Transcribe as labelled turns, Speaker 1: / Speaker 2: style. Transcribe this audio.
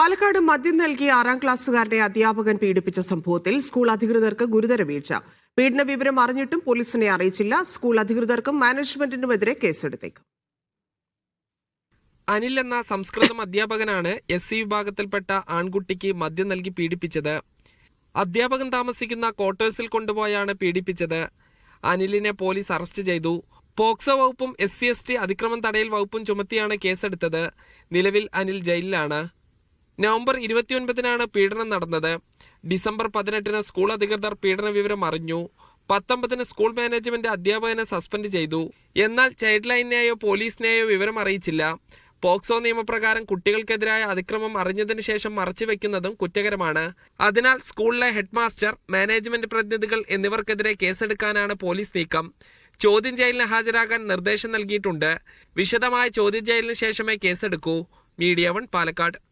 Speaker 1: പാലക്കാട് മദ്യം നൽകി ആറാം ക്ലാസ്സുകാരനെ അധ്യാപകൻ പീഡിപ്പിച്ച സംഭവത്തിൽ സ്കൂൾ അധികൃതർക്ക് ഗുരുതര വീഴ്ച. പീഡന വിവരം അറിഞ്ഞിട്ടും പോലീസിനെ അറിയിച്ചില്ല. സ്കൂൾ അധികൃതർക്കും മാനേജ്മെന്റിനുമെതിരെ കേസെടുത്തേക്കും.
Speaker 2: അനിൽ എന്ന സംസ്കൃതം അധ്യാപകനാണ് എസ് സി വിഭാഗത്തിൽപ്പെട്ട ആൺകുട്ടിക്ക് മദ്യം നൽകി പീഡിപ്പിച്ചത്. അധ്യാപകൻ താമസിക്കുന്ന ക്വാർട്ടേഴ്സിൽ കൊണ്ടുപോയാണ് പീഡിപ്പിച്ചത്. അനിലിനെ പോലീസ് അറസ്റ്റ് ചെയ്തു. പോക്സോ വകുപ്പും എസ് സി എസ് ടി അതിക്രമം തടയൽ വകുപ്പും ചുമത്തിയാണ് കേസെടുത്തത്. നിലവിൽ അനിൽ ജയിലിലാണ്. നവംബർ ഇരുപത്തിയൊൻപതിനാണ് പീഡനം നടന്നത്. ഡിസംബർ പതിനെട്ടിന് സ്കൂൾ അധികൃതർ പീഡന വിവരം അറിഞ്ഞു. പത്തൊമ്പതിന് സ്കൂൾ മാനേജ്മെന്റ് അധ്യാപകനെ സസ്പെൻഡ് ചെയ്തു. എന്നാൽ ചൈൽഡ് ലൈനിനെയോ പോലീസിനെയോ വിവരം അറിയിച്ചില്ല. പോക്സോ നിയമപ്രകാരം കുട്ടികൾക്കെതിരായ അതിക്രമം അറിഞ്ഞതിന് ശേഷം മറച്ചുവെക്കുന്നതും കുറ്റകരമാണ്. അതിനാൽ സ്കൂളിലെ ഹെഡ് മാസ്റ്റർ മാനേജ്മെന്റ് പ്രതിനിധികൾ എന്നിവർക്കെതിരെ കേസെടുക്കാനാണ് പോലീസ് നീക്കം. ചോദ്യം ചെയ്യലിന് ഹാജരാകാൻ നിർദ്ദേശം നൽകിയിട്ടുണ്ട്. വിശദമായ ചോദ്യം ചെയ്യലിന് ശേഷമേ കേസെടുക്കൂ. Media one Palakkad.